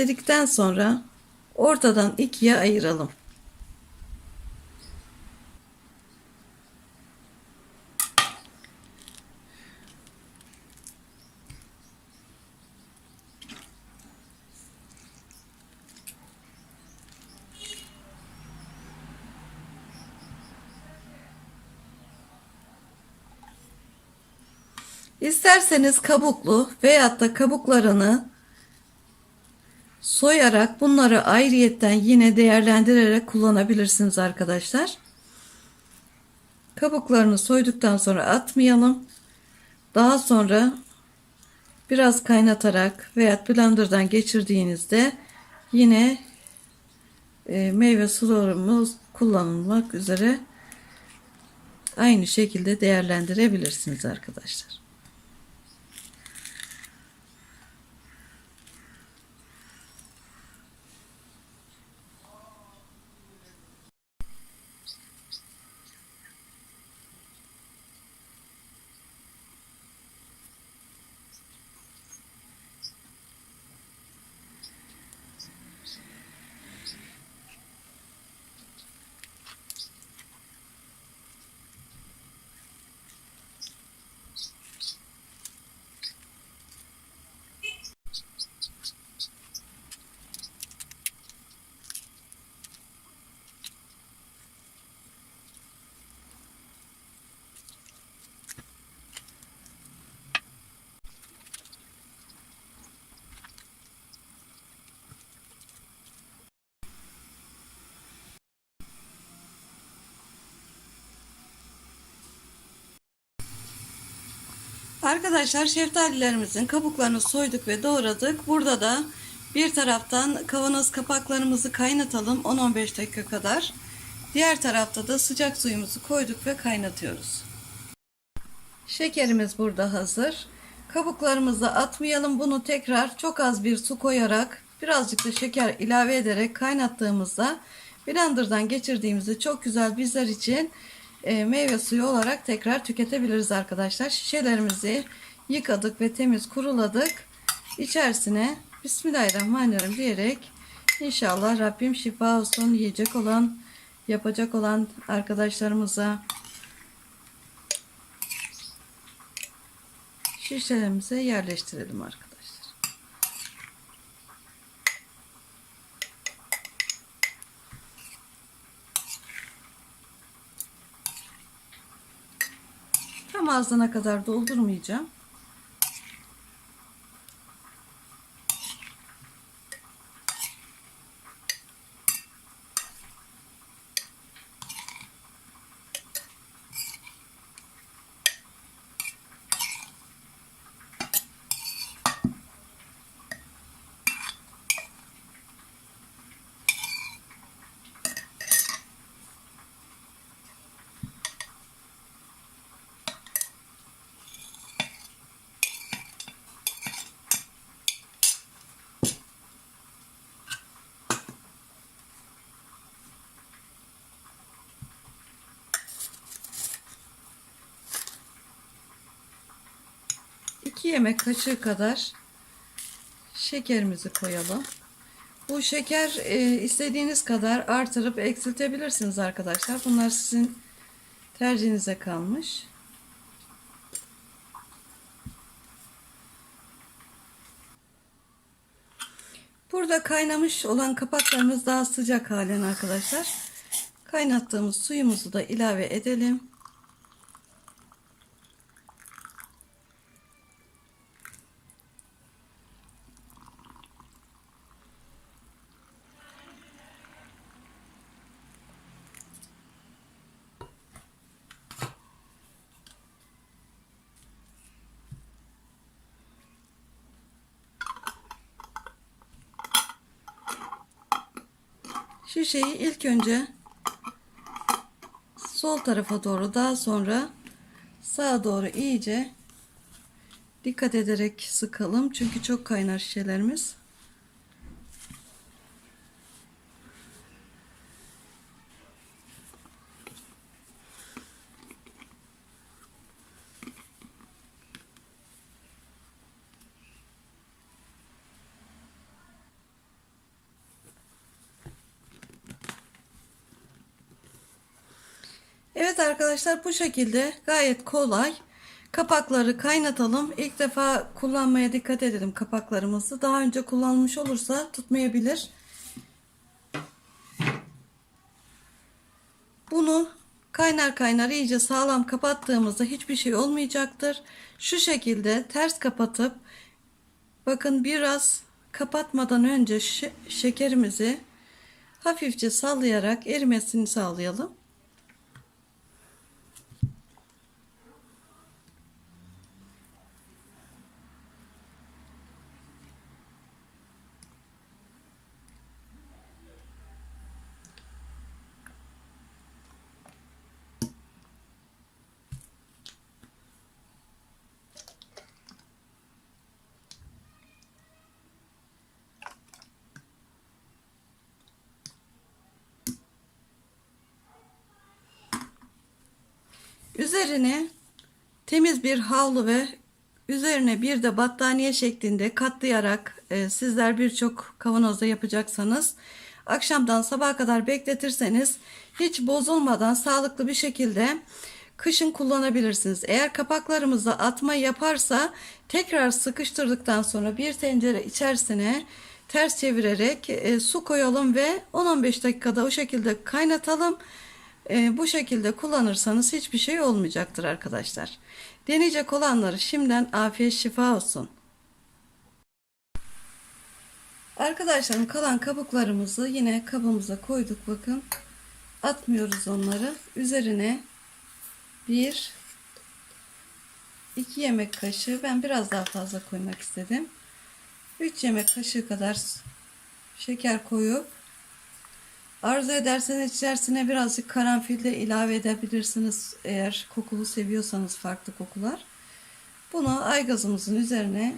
Dedikten sonra ortadan ikiye ayıralım. İsterseniz kabuklu veyahut da kabuklarını soyarak bunları ayrıyetten yine değerlendirerek kullanabilirsiniz arkadaşlar. Kabuklarını soyduktan sonra atmayalım. Daha sonra biraz kaynatarak veya blenderdan geçirdiğinizde yine e, meyve sularımız kullanılmak üzere aynı şekilde değerlendirebilirsiniz arkadaşlar. Arkadaşlar şeftalilerimizin kabuklarını soyduk ve doğradık. Burada da bir taraftan kavanoz kapaklarımızı kaynatalım 10-15 dakika kadar. Diğer tarafta da sıcak suyumuzu koyduk ve kaynatıyoruz. Şekerimiz burada hazır. Kabuklarımızı atmayalım. Bunu tekrar çok az bir su koyarak birazcık da şeker ilave ederek kaynattığımızda blenderdan geçirdiğimizde çok güzel bizler için e, meyve suyu olarak tekrar tüketebiliriz arkadaşlar. Şişelerimizi yıkadık ve temiz kuruladık. İçerisine Bismillahirrahmanirrahim diyerek inşallah Rabbim şifa olsun yiyecek olan yapacak olan arkadaşlarımıza şişelerimize yerleştirelim arkadaşlar. Ağzına kadar doldurmayacağım. İki yemek kaşığı kadar şekerimizi koyalım. Bu şeker e, istediğiniz kadar artırıp eksiltebilirsiniz arkadaşlar. Bunlar sizin tercihinize kalmış. Burada kaynamış olan kapaklarımız daha sıcak halen arkadaşlar. Kaynattığımız suyumuzu da ilave edelim. Şişeyi ilk önce sol tarafa doğru daha sonra sağa doğru iyice dikkat ederek sıkalım. Çünkü çok kaynar şişelerimiz. Evet arkadaşlar bu şekilde gayet kolay. Kapakları kaynatalım. İlk defa kullanmaya dikkat edelim kapaklarımızı. Daha önce kullanmış olursa tutmayabilir. Bunu kaynar kaynar iyice sağlam kapattığımızda hiçbir şey olmayacaktır. Şu şekilde ters kapatıp bakın biraz kapatmadan önce şe- şekerimizi hafifçe sallayarak erimesini sağlayalım. Üzerine temiz bir havlu ve üzerine bir de battaniye şeklinde katlayarak e, sizler birçok kavanozda yapacaksanız akşamdan sabaha kadar bekletirseniz hiç bozulmadan sağlıklı bir şekilde kışın kullanabilirsiniz. Eğer kapaklarımızda atma yaparsa tekrar sıkıştırdıktan sonra bir tencere içerisine ters çevirerek e, su koyalım ve 10-15 dakikada o şekilde kaynatalım. E, bu şekilde kullanırsanız hiçbir şey olmayacaktır arkadaşlar. Deneyecek olanları şimdiden afiyet şifa olsun. Arkadaşlarım kalan kabuklarımızı yine kabımıza koyduk bakın. Atmıyoruz onları. Üzerine bir iki yemek kaşığı ben biraz daha fazla koymak istedim. 3 yemek kaşığı kadar şeker koyup Arzu ederseniz içerisine birazcık karanfil de ilave edebilirsiniz. Eğer kokulu seviyorsanız farklı kokular. Bunu aygazımızın üzerine